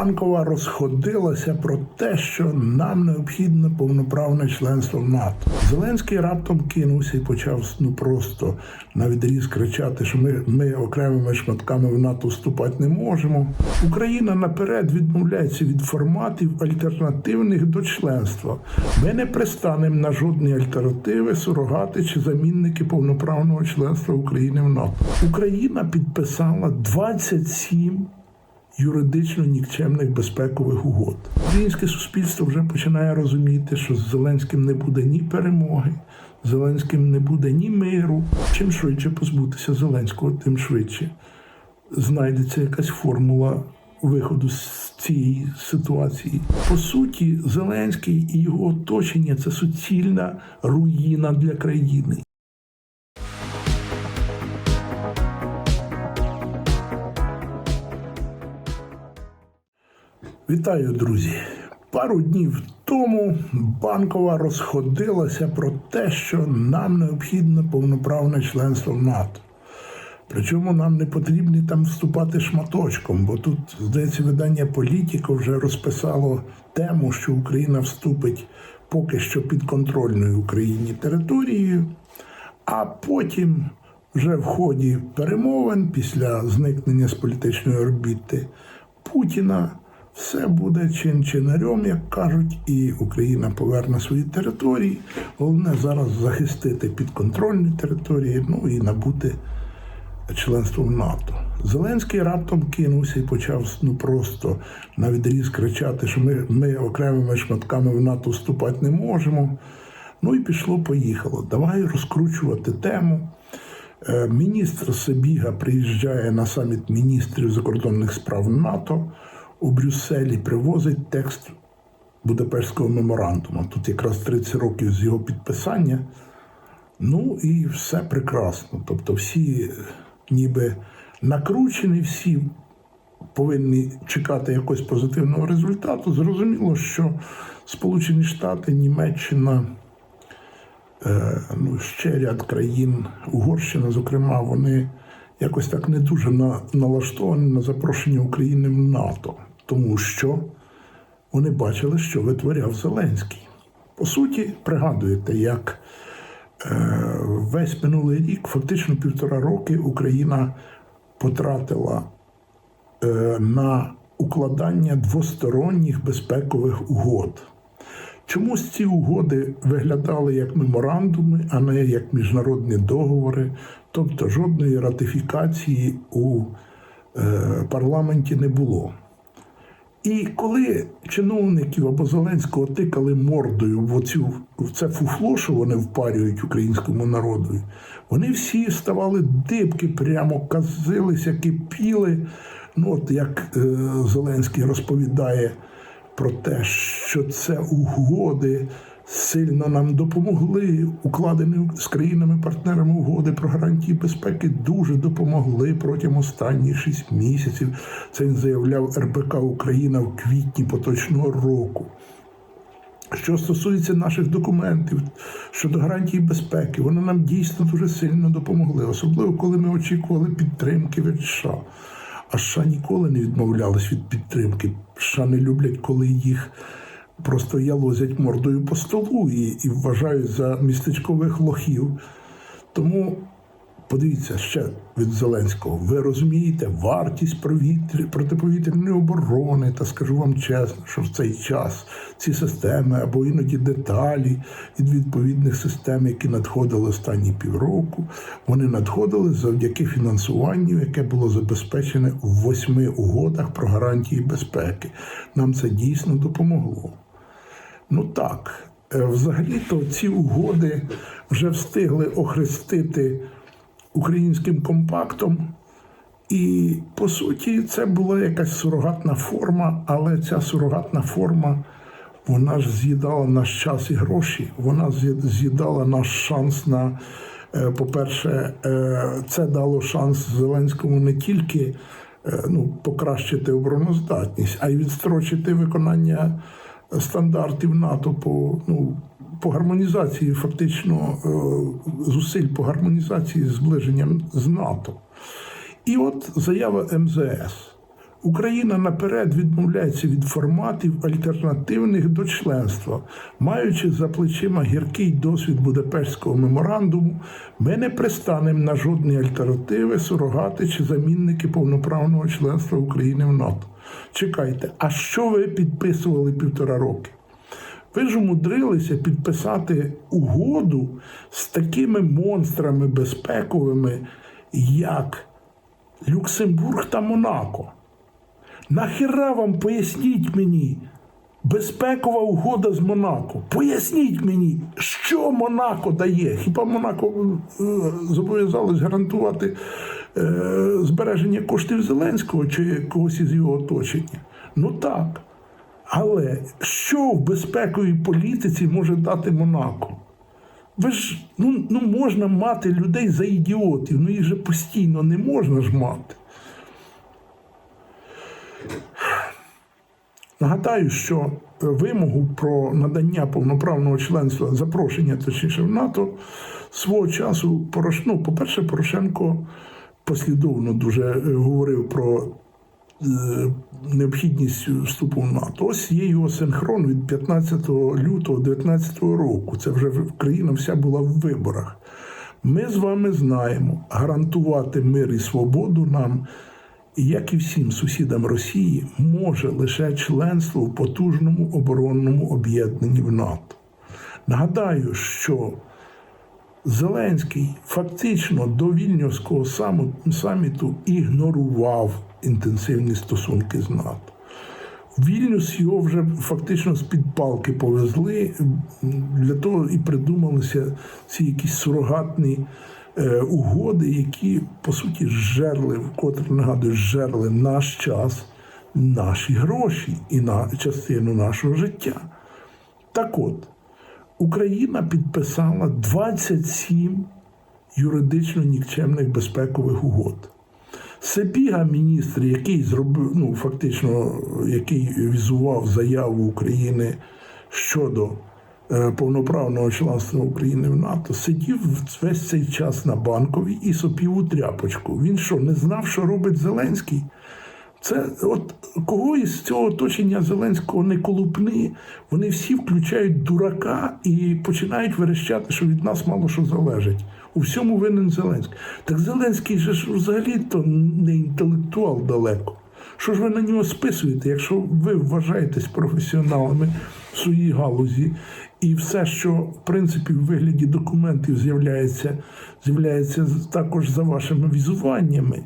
Банкова розходилася про те, що нам необхідне повноправне членство в НАТО. Зеленський раптом кинувся і почав ну просто на відріз кричати, що ми, ми окремими шматками в НАТО вступати не можемо. Україна наперед відмовляється від форматів альтернативних до членства. Ми не пристанемо на жодні альтернативи, сурогати чи замінники повноправного членства України в НАТО. Україна підписала 27 юридично нікчемних безпекових угод. Українське суспільство вже починає розуміти, що з Зеленським не буде ні перемоги, з Зеленським не буде ні миру. Чим швидше позбутися Зеленського, тим швидше знайдеться якась формула виходу з цієї ситуації. По суті, Зеленський і його оточення це суцільна руїна для країни. Вітаю, друзі! Пару днів тому банкова розходилася про те, що нам необхідне повноправне членство в НАТО. Причому нам не потрібно там вступати шматочком, бо тут, здається, видання Політіко вже розписало тему, що Україна вступить поки що підконтрольною Україні територією, а потім, вже в ході перемовин, після зникнення з політичної орбіти Путіна, все буде чин-чинарем, як кажуть, і Україна поверне свої території. Головне зараз захистити підконтрольні території, ну і набути членство в НАТО. Зеленський раптом кинувся і почав ну просто на відріз кричати, що ми, ми окремими шматками в НАТО вступати не можемо. Ну і пішло-поїхало. Давай розкручувати тему. Е, Міністр Сибіга приїжджає на саміт міністрів закордонних справ НАТО у Брюсселі, привозить текст Будапештського меморандуму. Тут якраз 30 років з його підписання. Ну і все прекрасно. Тобто, всі е, ніби накручені, всі повинні чекати якогось позитивного результату. Зрозуміло, що Сполучені Штати, Німеччина, е, ну, ще ряд країн, Угорщина, зокрема, вони якось так не дуже на, налаштовані на запрошення України в НАТО, тому що вони бачили, що витворяв Зеленський. По суті, пригадуєте, як е, весь минулий рік, фактично півтора роки, Україна потратила е, на укладання двосторонніх безпекових угод. Чомусь ці угоди виглядали як меморандуми, а не як міжнародні договори, тобто жодної ратифікації у е, парламенті не було. І коли чиновників або Зеленського тикали мордою в, оцю, в це фуфло, що вони впарюють українському народу, вони всі ставали дибки, прямо казилися, кипіли. Ну, от як е, Зеленський розповідає про те, що це угоди сильно нам допомогли. Укладені з країнами-партнерами угоди про гарантії безпеки дуже допомогли протягом останніх шість місяців. Це він заявляв РБК Україна в квітні поточного року. Що стосується наших документів щодо гарантії безпеки, вони нам дійсно дуже сильно допомогли, особливо коли ми очікували підтримки від США. А США ніколи не відмовлялись від підтримки. США не люблять, коли їх просто ялозять мордою по столу і, і вважають за містечкових лохів. Тому подивіться ще від Зеленського. Ви розумієте вартість провітря- протиповітряної оборони, та скажу вам чесно, що в цей час ці системи або іноді деталі від відповідних систем, які надходили останні півроку, вони надходили завдяки фінансуванню, яке було забезпечене в восьми угодах про гарантії безпеки. Нам це дійсно допомогло. Ну так, е, взагалі-то ці угоди вже встигли охрестити українським компактом. І по суті, це була якась сурогатна форма, але ця сурогатна форма вона ж з'їдала наш час і гроші. Вона з'їдала наш шанс на, е, по-перше, е, це дало шанс Зеленському не тільки ну, покращити обороноздатність, а й відстрочити виконання стандартів НАТО по, ну, по гармонізації, фактично е, зусиль по гармонізації зближенням з НАТО. І от заява МЗС. Україна наперед відмовляється від форматів альтернативних до членства, маючи за плечима гіркий досвід Будапештського меморандуму, ми не пристанемо на жодні альтернативи, сурогати чи замінники повноправного членства України в НАТО. Чекайте, а що ви підписували півтора роки? Ви ж умудрилися підписати угоду з такими монстрами безпековими, як Люксембург та Монако. Нахіра вам поясніть мені, безпекова угода з Монако. Поясніть мені, що Монако дає. Хіба Монако е, зобов'язалось гарантувати збереження коштів Зеленського чи когось із його оточення? Ну так. Але що в безпековій політиці може дати Монако? Ви ж ну, ну можна мати людей за ідіотів, ну їх же постійно не можна ж мати. Нагадаю, що вимогу про надання повноправного членства, запрошення точніше в НАТО, свого часу Порош... ну, по-перше, Порошенко послідовно дуже е, говорив про е, необхідність вступу в НАТО. Ось є його синхрон від 15 лютого 2019 року. Це вже країна вся була в виборах. Ми з вами знаємо, гарантувати мир і свободу нам, як і всім сусідам Росії, може лише членство в потужному оборонному об'єднанні в НАТО. Нагадаю, що Зеленський фактично до Вільнюського саміту ігнорував інтенсивні стосунки з НАТО. Вільнюс його вже фактично з-під палки повезли. Для того і придумалися ці якісь сурогатні е, угоди, які по суті жерли, вкотре нагадую, жерли наш час, наші гроші і на частину нашого життя. Так от, Україна підписала 27 юридично нікчемних безпекових угод. Себіга, міністр, який зробив, ну фактично, який візував заяву України щодо е, повноправного членства України в НАТО, сидів весь цей час на банковій і сопів у тряпочку. Він що, не знав, що робить Зеленський? Це от кого із цього оточення Зеленського не колупни, вони всі включають дурака і починають верещати, що від нас мало що залежить. У всьому винен Зеленський. Так Зеленський же ж взагалі-то не інтелектуал далеко. Що ж ви на нього списуєте, якщо ви вважаєтесь професіоналами в своїй галузі, і все, що в принципі в вигляді документів з'являється, з'являється також за вашими візуваннями.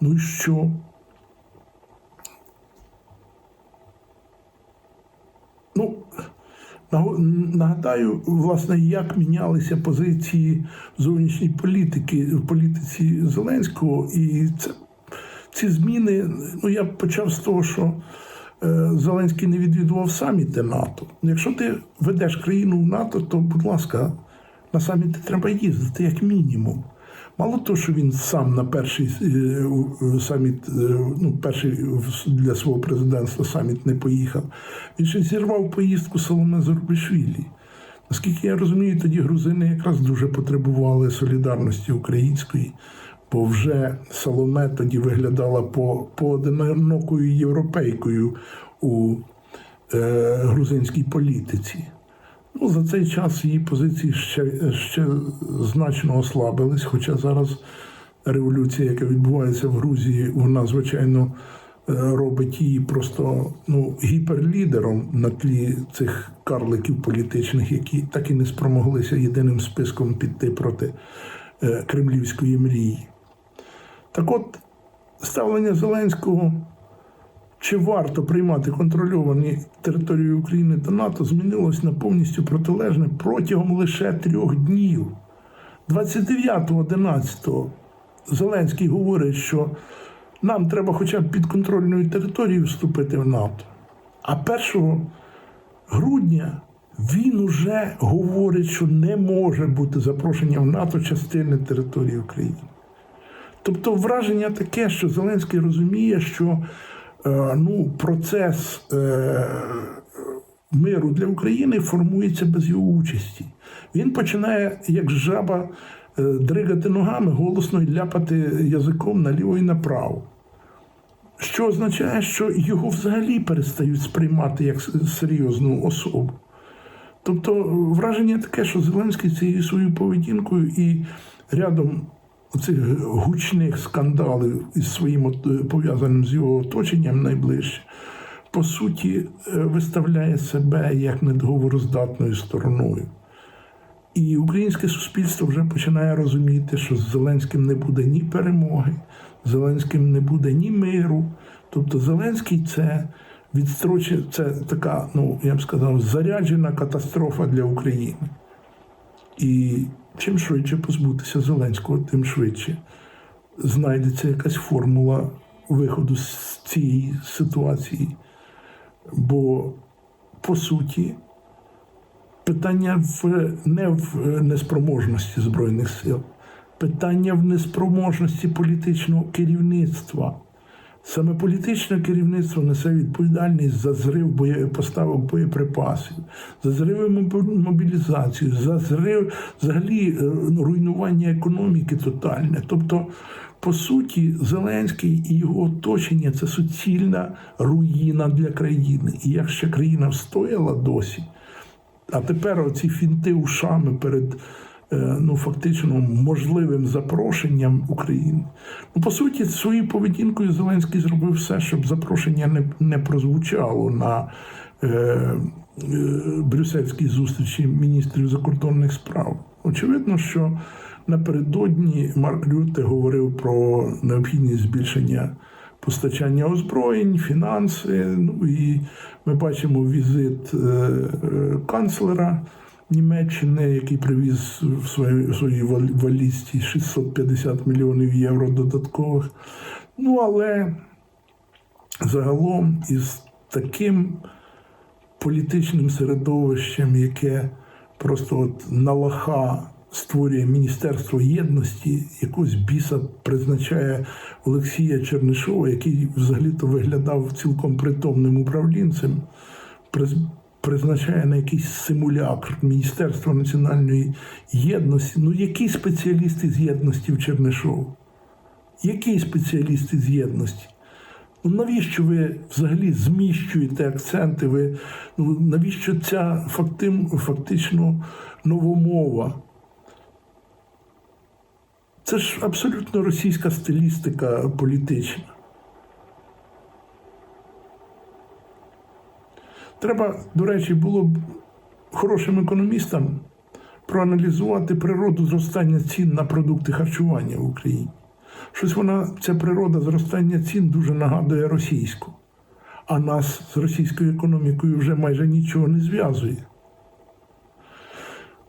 Ну і що? Ну, нагадаю, власне, як мінялися позиції зовнішньої політики в політиці Зеленського. І це, ці зміни, ну я почав з того, що е, Зеленський не відвідував саміти НАТО. Якщо ти ведеш країну в НАТО, то, будь ласка, на саміти треба їздити, як мінімум. Мало того, що він сам на перший е, саміт, е, ну, перший для свого президентства саміт не поїхав, він ще зірвав поїздку Соломе Зорбишвілі. Наскільки я розумію, тоді грузини якраз дуже потребували солідарності української, бо вже Соломе тоді виглядала по, поодинокою європейкою у е, грузинській політиці. Ну, за цей час її позиції ще, ще значно ослабились, хоча зараз революція, яка відбувається в Грузії, вона, звичайно, е, робить її просто ну, гіперлідером на тлі цих карликів політичних, які так і не спромоглися єдиним списком піти проти е, кремлівської мрії. Так от, ставлення Зеленського чи варто приймати контрольовані території України до НАТО змінилось на повністю протилежне протягом лише трьох днів. 29.11 Зеленський говорить, що нам треба хоча б під контрольною територією вступити в НАТО. А 1 грудня він уже говорить, що не може бути запрошення в НАТО частини території України. Тобто враження таке, що Зеленський розуміє, що ну, процес е, миру для України формується без його участі. Він починає, як жаба, е, дригати ногами, голосно ляпати язиком наліво і направо. що означає, що його взагалі перестають сприймати як серйозну особу. Тобто враження таке, що Зеленський цією своєю поведінкою і рядом цих гучних скандалів із своїм е, пов'язаним з його оточенням найближче, по суті, е, виставляє себе як недоговороздатною стороною. І українське суспільство вже починає розуміти, що з Зеленським не буде ні перемоги, з Зеленським не буде ні миру. Тобто Зеленський це відстроче, це така, ну я б сказав, заряджена катастрофа для України. І чим швидше позбутися Зеленського, тим швидше знайдеться якась формула виходу з цієї ситуації. Бо, по суті, питання в, не в неспроможності Збройних сил, питання в неспроможності політичного керівництва. Саме політичне керівництво несе відповідальність за зрив боє- поставок боєприпасів, за зриви моб- мобілізацію, за зрив взагалі е, ну, руйнування економіки тотальне. Тобто, по суті, Зеленський і його оточення це суцільна руїна для країни. І якщо країна встояла досі, а тепер оці фінти ушами перед ну, фактично можливим запрошенням України. Ну, по суті, своєю поведінкою Зеленський зробив все, щоб запрошення не, не прозвучало на е, е, брюссельській зустрічі міністрів закордонних справ. Очевидно, що напередодні Марк Рюте говорив про необхідність збільшення постачання озброєнь, фінанси. Ну і ми бачимо візит е, е, канцлера Німеччини, який привіз в своїй, в своїй валізці 650 мільйонів євро додаткових. Ну але загалом із таким політичним середовищем, яке просто от на лоха створює Міністерство єдності, якогось біса призначає Олексія Чернишова, який взагалі-то виглядав цілком притомним управлінцем, призначає на якийсь симулякр Міністерства національної єдності. Ну, які спеціалісти з єдності в Чернишову? Які спеціалісти з єдності? Ну навіщо ви взагалі зміщуєте акценти? Ви, ну, навіщо ця фактим, фактично новомова? Це ж абсолютно російська стилістика політична. Треба, до речі, було б хорошим економістам проаналізувати природу зростання цін на продукти харчування в Україні. Щось вона, ця природа зростання цін дуже нагадує російську, а нас з російською економікою вже майже нічого не зв'язує.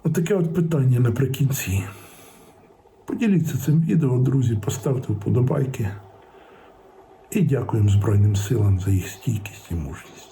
Отаке от питання наприкінці. Поділіться цим відео, друзі, поставте вподобайки. І дякуємо Збройним силам за їх стійкість і мужність.